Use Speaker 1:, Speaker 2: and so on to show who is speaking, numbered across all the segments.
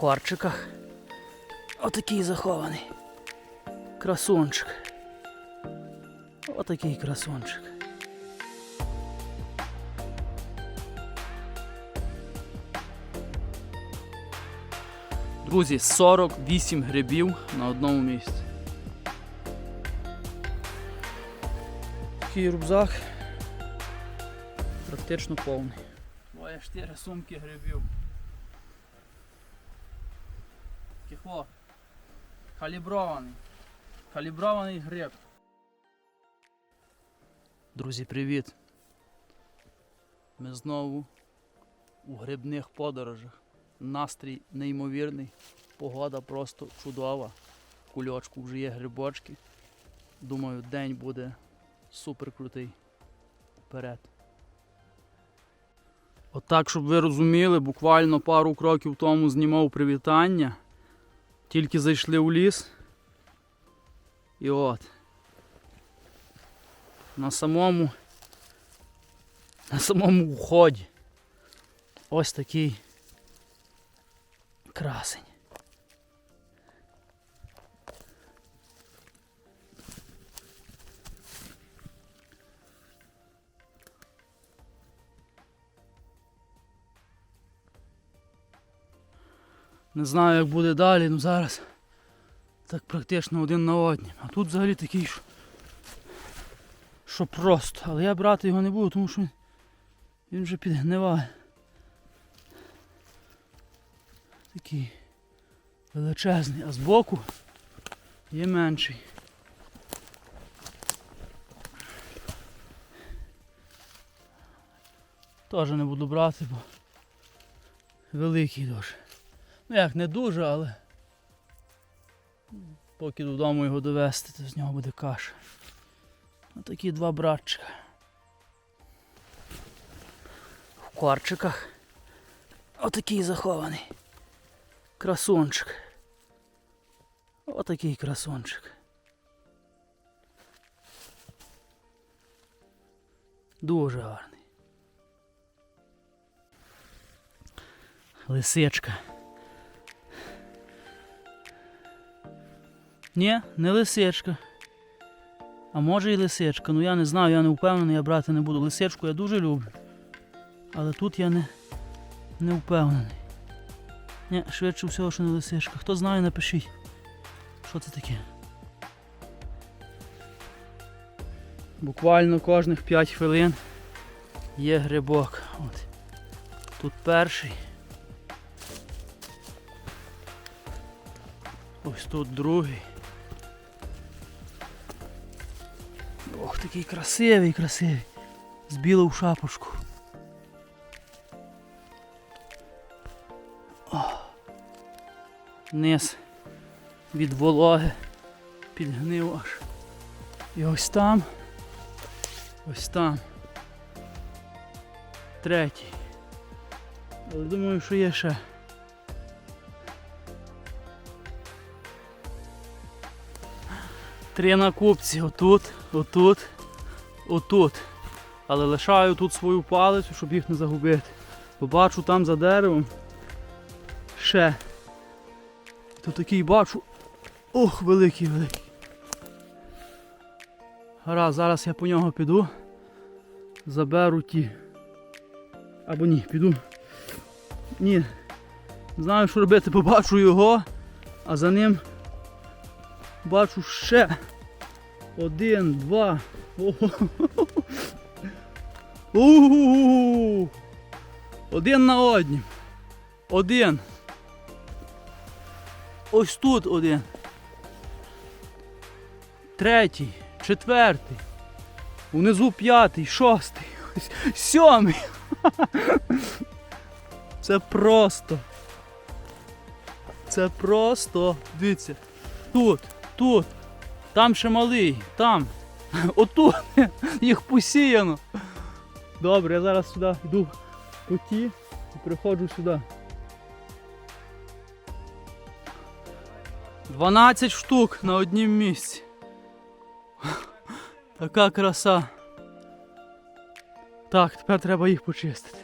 Speaker 1: корчиках. Отакий захований. Красунчик. Отакий красунчик. Друзі, 48 грибів на одному місці. Такий рюкзак практично повний. Двоє чотири сумки грибів. Калібрований. Калібрований гриб. Друзі, привіт. Ми знову у грибних подорожах. Настрій неймовірний, погода просто чудова. Кульочку вже є грибочки. Думаю, день буде супер крутий. Вперед. Отак, щоб ви розуміли, буквально пару кроків тому знімав привітання. Тільки зайшли у ліс. І от. На самому. На самому вході. Ось такий красень. Не знаю, як буде далі, ну зараз так практично один на однім. А тут взагалі такий, що, що просто. Але я брати його не буду, тому що він, він вже підгниває. Такий величезний, а збоку є менший. Теж не буду брати, бо великий дуже. Ну як не дуже, але поки додому його довести, то з нього буде каша. Отакі два братчика. В корчиках. Отакий захований. Красунчик. Отакий красунчик. Дуже гарний. Лисичка. Ні, не лисичка. А може і лисичка. Ну я не знаю, я не впевнений, я брати не буду. Лисичку я дуже люблю. Але тут я не, не впевнений. Ні, швидше всього, що не лисичка. Хто знає, напишіть. Що це таке? Буквально кожних 5 хвилин є грибок. От. Тут перший. Ось тут другий. Такий красивий, красивий. З білу шапочку. О. Низ від вологи підгнив аж. І ось там. Ось там. Третій. Але думаю, що є ще. Три на купці. Отут, отут, отут. Але лишаю тут свою палицю, щоб їх не загубити. Побачу там за деревом. Ще. Тут такий бачу. Ох, великий, великий. Гаразд, зараз я по нього піду. Заберу ті. Або ні, піду. Ні. Не знаю, що робити, побачу його, а за ним бачу ще. Один, два. Ого. У-у-у. Один на однім. Один. Ось тут один. Третій, четвертий. Унизу п'ятий, шостий, сьомий. Це просто. Це просто. Дивіться. Тут, тут. Там ще малий, там. Отут. Їх посіяно. Добре, я зараз сюди йду по ті і приходжу сюди. 12 штук на однім місці. Така краса. Так, тепер треба їх почистити.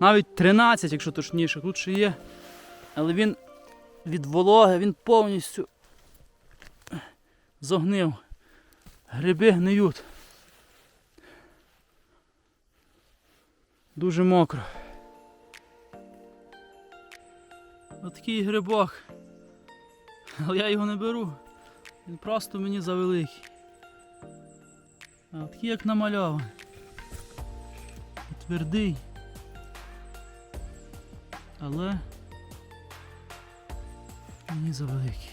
Speaker 1: Навіть 13, якщо точніше. Тут ще є Але він від вологи, він повністю зогнив. Гриби гниють. Дуже мокро. Отакий грибок. Але я його не беру. Він просто мені завеликий. А такий як намальований. Твердий. Але мені завеликий.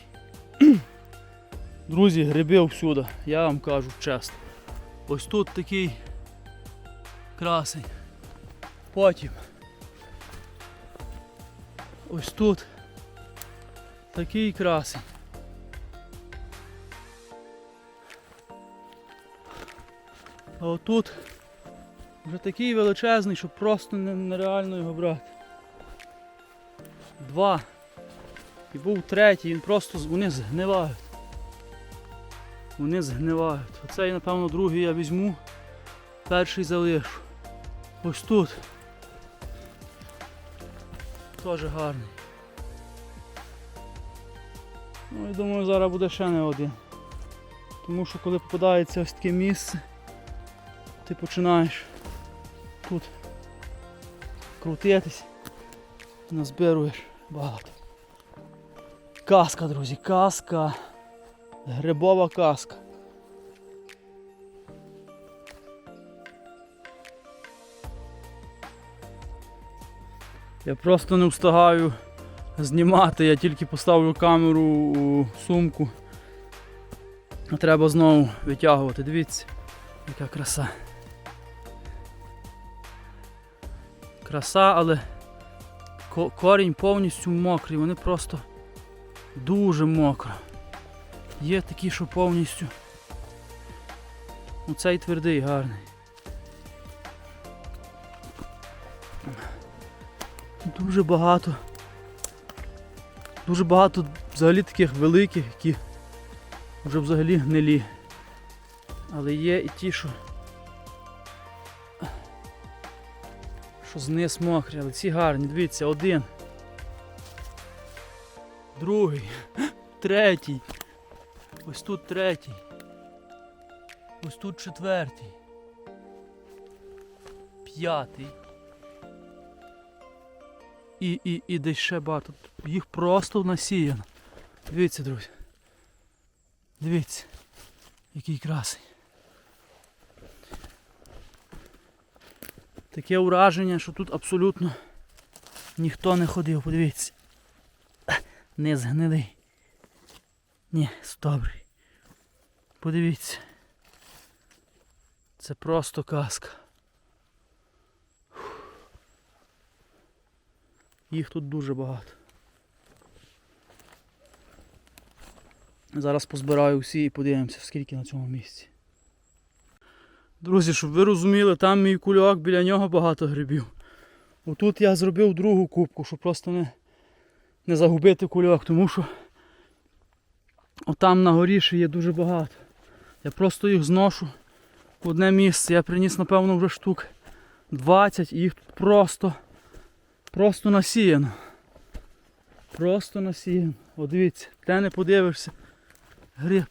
Speaker 1: Друзі, гриби всюди, я вам кажу чесно. Ось тут такий красень. Потім. Ось тут такий красень. А отут вже такий величезний, що просто нереально його брати. Два. І був третій, він просто вони згнивають. Вони згнивають. Оцей, напевно, другий я візьму, перший залишу. Ось тут. Теж гарний. Ну, я думаю, зараз буде ще не один. Тому що коли попадається ось таке місце, ти починаєш тут крутитись, назбируєш багато. Казка, друзі, казка. Грибова казка. Я просто не встигаю знімати, я тільки поставлю камеру у сумку. Треба знову витягувати. Дивіться, яка краса. Краса, але корінь повністю мокрий, вони просто дуже мокро. Є такі, що повністю. Ну цей твердий, гарний. Дуже багато. Дуже багато взагалі таких великих, які вже взагалі гнилі. Але є і ті, що. Що зниз мокрі, але ці гарні, дивіться, один. Другий. Третій. Ось тут третій. Ось тут четвертий. П'ятий. І, і, і десь ще багато. Їх просто насіяно. Дивіться, друзі. Дивіться, який красий. Таке ураження, що тут абсолютно ніхто не ходив. Подивіться. Не згнилий. Ні, добрий. Подивіться. Це просто казка. Їх тут дуже багато. Зараз позбираю всі і подивимося, скільки на цьому місці. Друзі, щоб ви розуміли, там мій кульок, біля нього багато грибів. Отут я зробив другу кубку, щоб просто не, не загубити кульок, тому що отам на горі ще є дуже багато. Я просто їх зношу в одне місце. Я приніс, напевно, вже штук 20 і їх тут просто, просто насіяно. Просто насіяно. О, дивіться, де не подивишся. Гриб.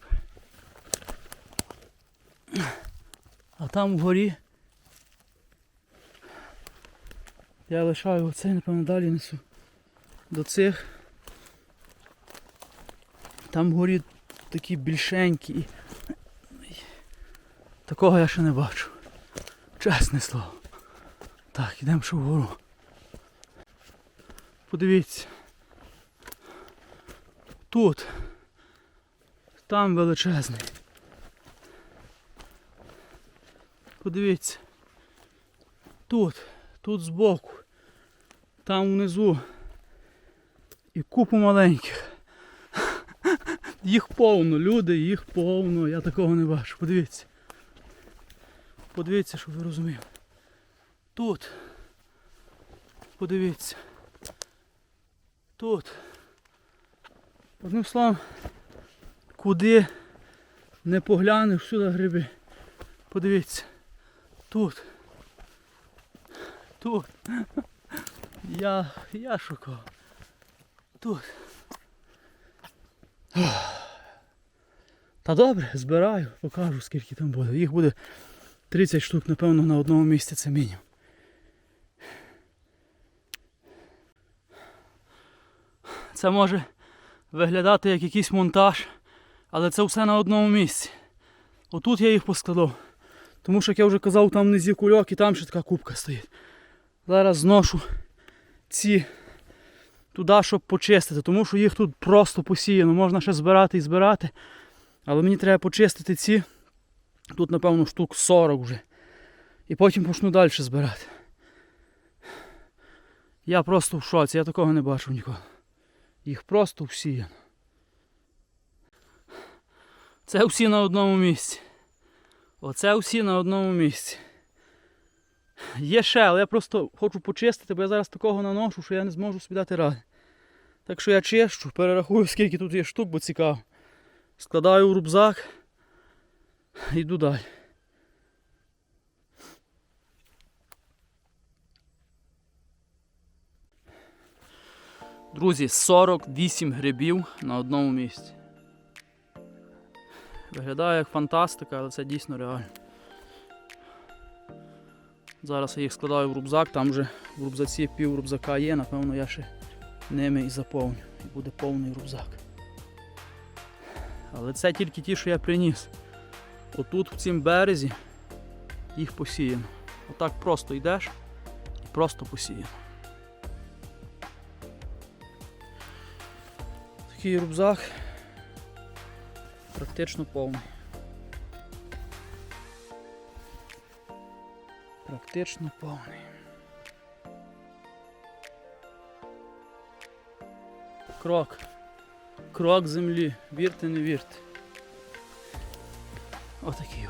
Speaker 1: А там вгорі. Я лишаю оцей, напевно, далі несу. До цих. Там вгорі такі більшенькі. Такого я ще не бачу. Чесне слово. Так, йдемо ще вгору. Подивіться. Тут. Там величезний. Подивіться. Тут, тут збоку. Там внизу. І купу маленьких. Їх повно, люди, їх повно. Я такого не бачу. Подивіться. Подивіться, щоб ви розуміли. Тут. Подивіться. Тут. Одним словом, куди не поглянеш, всюди гриби. Подивіться. Тут. Тут. Я, я шукав. тут. Та добре, збираю, покажу скільки там буде. Їх буде 30 штук, напевно, на одному місці це мінімум. Це може виглядати як якийсь монтаж, але це все на одному місці. Отут я їх поскладав. Тому що, як я вже казав, там внизі кульок і там ще така кубка стоїть. Зараз зношу ці туди, щоб почистити, тому що їх тут просто посіяно. Можна ще збирати і збирати. Але мені треба почистити ці. Тут, напевно, штук 40 вже. І потім почну далі збирати. Я просто в шоці, я такого не бачив ніколи. Їх просто всіяно. Це всі на одному місці. Оце всі на одному місці. Є ще, але я просто хочу почистити, бо я зараз такого наношу, що я не зможу собі дати ради. Так що я чищу, перерахую, скільки тут є штук, бо цікаво. Складаю в рюкзак йду далі. Друзі, 48 грибів на одному місці. Виглядає як фантастика, але це дійсно реально. Зараз я їх складаю в рюкзак, там вже в рюкзаці пів рюкзака є, напевно я ще ними і заповню. І буде повний рюкзак. Але це тільки ті, що я приніс. Отут в цім березі їх посіяно. Отак просто йдеш і просто посіяно. Такий рюкзак практично повний. Практично повний. Крок. Крок землі. Вірте, не вірте. Отакий.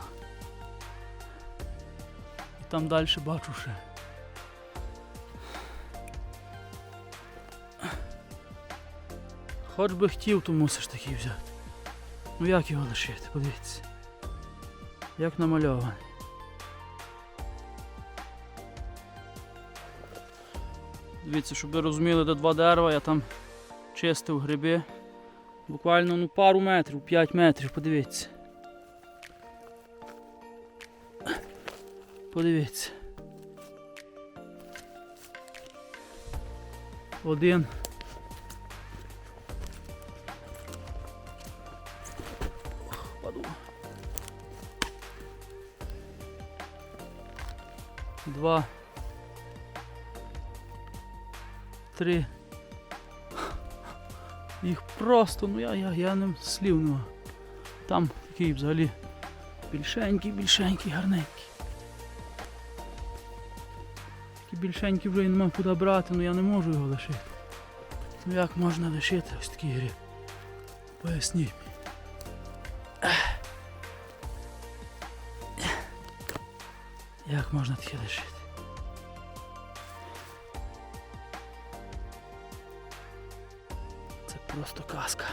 Speaker 1: І там далі бачу ще. Хоч би хотів, то мусиш такий взяти. Ну як його лишити, подивіться. Як намальований. Дивіться, щоб ви розуміли, де два дерева, я там чистив гриби. Буквально ну, пару метрів, 5 метрів, подивіться. Подивіться. Один. Два. Три. Їх просто, ну я, я, я не слів нема. Там такий взагалі більшенький, більшенький, гарненький. Такий більшенький вже нема куди брати, ну я не можу його лишити. Ну як можна лишити ось такий гриб? Поясніть. Як можна таке лишити? Просто казка.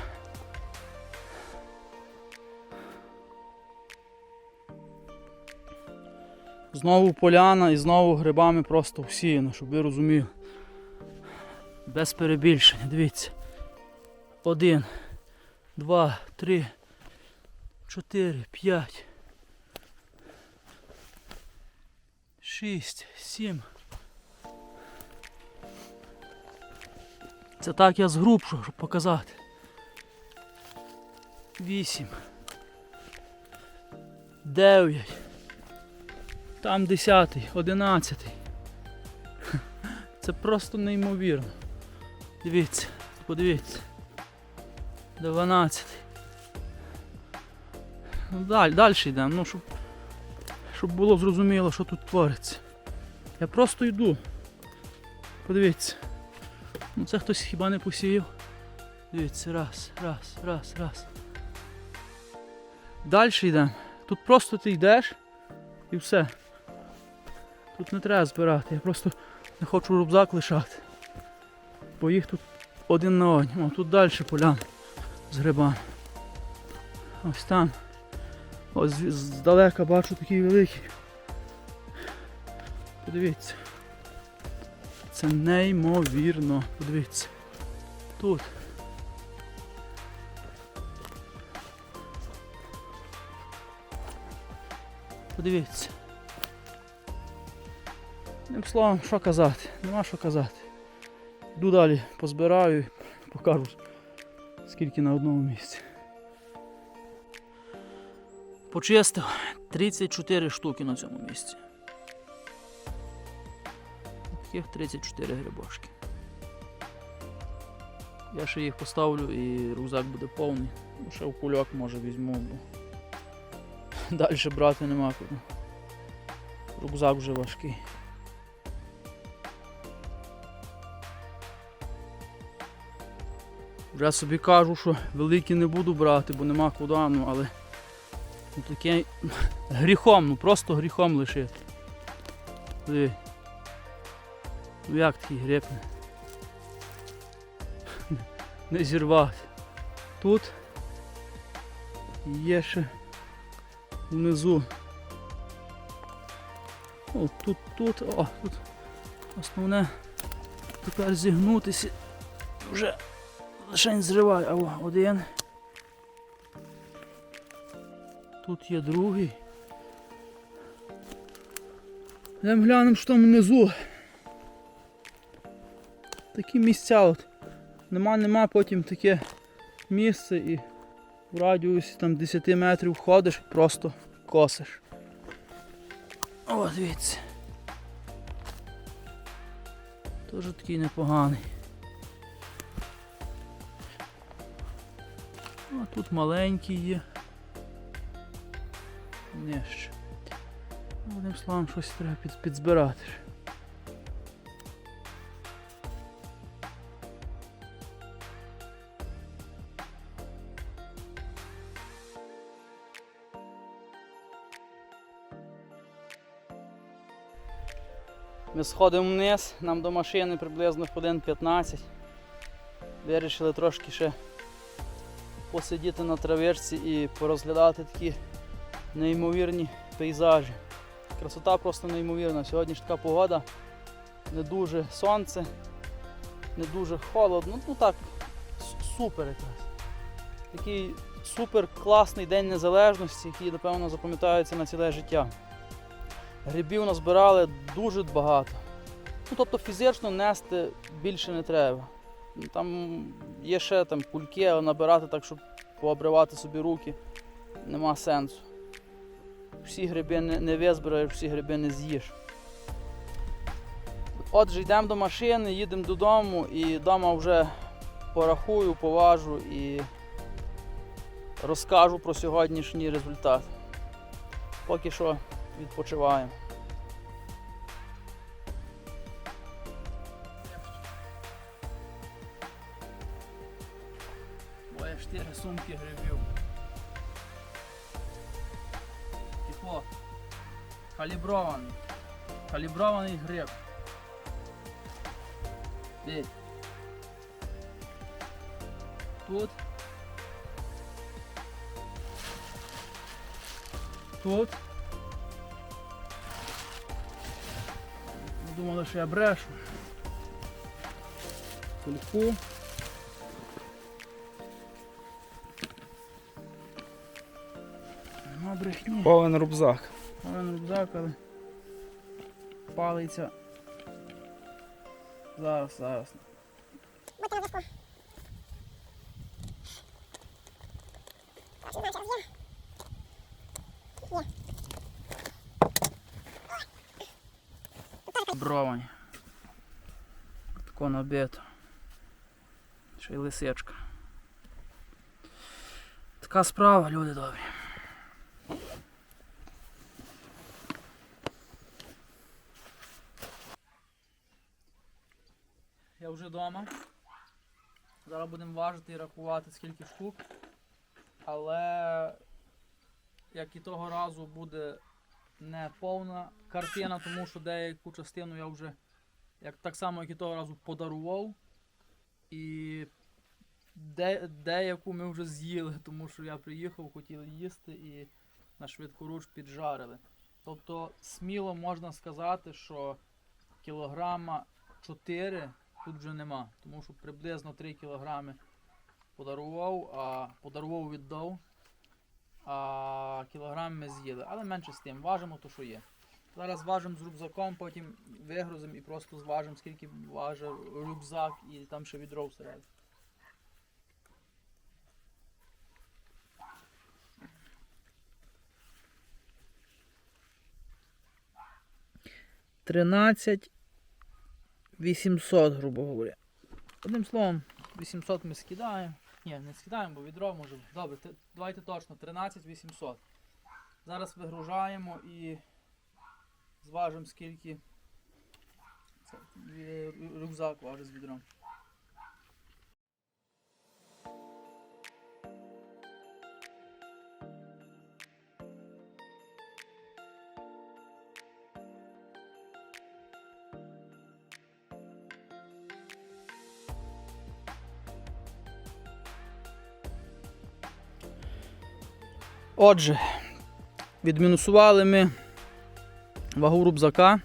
Speaker 1: Знову поляна і знову грибами просто всіяно, щоб ви розуміли. Без перебільшення, дивіться. Один, два, три, чотири, п'ять. Шість, сім. Це так я згрубшу, щоб показати. Вісім. Дев'ять. Там десятий, одинадцятий. Це просто неймовірно. Дивіться, подивіться. Дванадцятий. Ну, далі, далі йдемо, ну, щоб, щоб було зрозуміло, що тут твориться. Я просто йду. Подивіться. Ну це хтось хіба не посіяв. Дивіться, раз, раз, раз, раз. Далі йдемо. Тут просто ти йдеш і все. Тут не треба збирати, я просто не хочу рюкзак лишати. Бо їх тут один на одній. О, тут далі полян з грибами. Ось там. Ось здалека бачу такий великий. Подивіться. Це неймовірно. Подивіться. Тут. Подивіться. Одним словом, що казати, нема що казати. Йду далі, позбираю і покажу, скільки на одному місці. Почистив 34 штуки на цьому місці. Таких 34 грибочки. Я ще їх поставлю і рюкзак буде повний. Ну, ще в кульок може візьму, бо далі брати нема куди. Рюкзак вже важкий. Вже собі кажу, що великі не буду брати, бо нема куди, ну але ну, таке гріхом, ну просто гріхом лишити. Ну як такий гриб не? не зірвати. Тут є ще внизу. О, тут, тут, о, тут основне тепер зігнутися. Вже лише зриваю, а о, один. Тут є другий. Йдемо глянемо, що там внизу. Такі місця от. Нема, нема, потім таке місце і в радіусі там 10 метрів ходиш, просто косиш. О, дивіться. Теж такий непоганий. А тут маленький є. Ще. Ну, Одним словом, щось треба під, підзбирати. Сходимо вниз, нам до машини приблизно хвилин 15. Вирішили трошки ще посидіти на травичці і порозглядати такі неймовірні пейзажі. Красота просто неймовірна. Сьогодні ж така погода, не дуже сонце, не дуже холодно. Ну так, супер якраз. Такий супер класний день незалежності, який, напевно, запам'ятається на ціле життя. Грибів назбирали дуже багато. Ну, тобто фізично нести більше не треба. Там є ще там кульки, але набирати так, щоб пообривати собі руки, нема сенсу. Всі гриби не, не визбираєш, всі гриби не з'їш. Отже, йдемо до машини, їдемо додому і вдома вже порахую, поважу і розкажу про сьогоднішній результат. Поки що відпочиваємо. Моє чотири сумки грибів. Тихо. Калібрований. Калібрований гриб. Дивись. Тут. Тут. Думали, що я брешу. Кульку. Нема брехні.
Speaker 2: Повен рюкзак.
Speaker 1: Повен рюкзак, але палиться. Зараз, зараз.
Speaker 3: Будьте на зв'язку. Так, зараз є.
Speaker 1: Бровань. Тако набито. Ще й лисичка. Така справа, люди добрі. Я вже вдома. Зараз будемо важити і рахувати скільки штук. Але як і того разу буде не повна картина, тому що деяку частину я вже, як так само, як і того разу, подарував. І де, деяку ми вже з'їли, тому що я приїхав, хотіли їсти і на швидкоруч піджарили. Тобто сміло можна сказати, що кілограма 4 тут вже нема. Тому що приблизно 3 кілограми подарував, а подарував віддав. А кілограм ми з'їли. Але менше з тим, важимо то, що є. Зараз важимо з рюкзаком, потім вигрузимо і просто зважимо, скільки важить рюкзак і там ще відро всередині. Тринадцять 800, грубо говоря. Одним словом, 800 ми скидаємо. Ні, не скидаємо, бо відро може. Добре, те- давайте точно, 13 800. Зараз вигружаємо і зважимо скільки це, е, рю- рюкзак важить з відром. Отже, відмінусували ми вагу рубзака.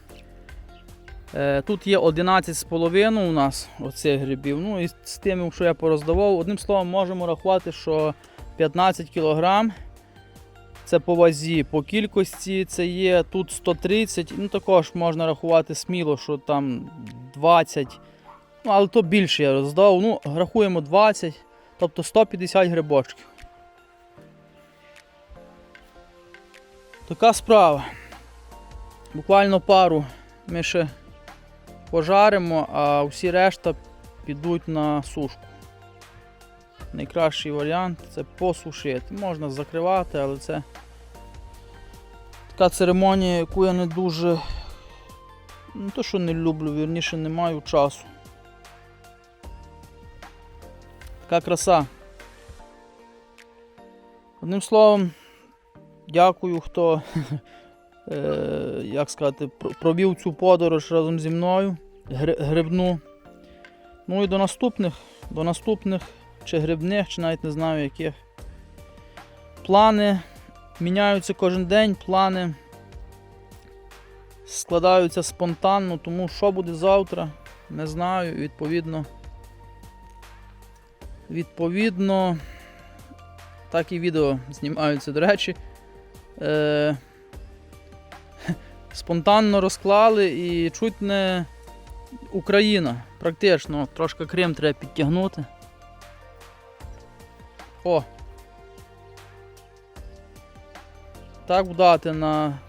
Speaker 1: Е, Тут є 11,5 у нас оцих грибів. Ну і з тими, що я пороздавав, одним словом, можемо рахувати, що 15 кг це по вазі, по кількості це є тут 130, ну також можна рахувати сміло, що там 20. Ну, але то більше я роздав. Ну, рахуємо 20, тобто 150 грибочків. Така справа. Буквально пару ми ще пожаримо, а всі решта підуть на сушку. Найкращий варіант це посушити. Можна закривати, але це така церемонія, яку я не дуже. Не то, що не люблю, вірніше не маю часу. Така краса. Одним словом, дякую, хто, е, як сказати, провів цю подорож разом зі мною. Грибну. Ну і до наступних, до наступних, чи грибних, чи навіть не знаю яких. Плани міняються кожен день, плани складаються спонтанно, тому що буде завтра, не знаю. Відповідно, відповідно, так і відео знімаються, до речі. Е, спонтанно розклали і чуть не Україна. Практично. Трошки Крим треба підтягнути. О! Так вдати на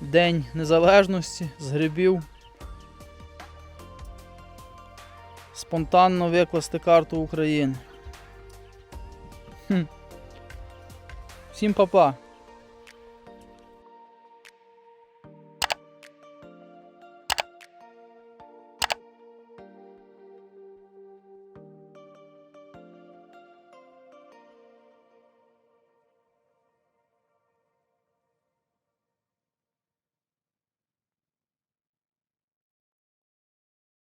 Speaker 1: День Незалежності з грибів. Спонтанно викласти карту України. Хм. Всім па-па!